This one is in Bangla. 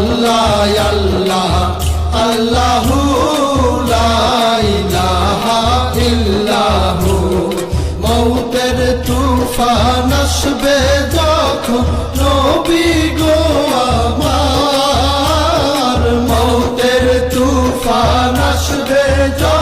আল্লাহ আল্লাহ, আল্লাহু লা ইলাহা ইল্লাহু। মউতের তুফান আসবে যখন নবী গো আমার। মউতের তুফান আসবে যখন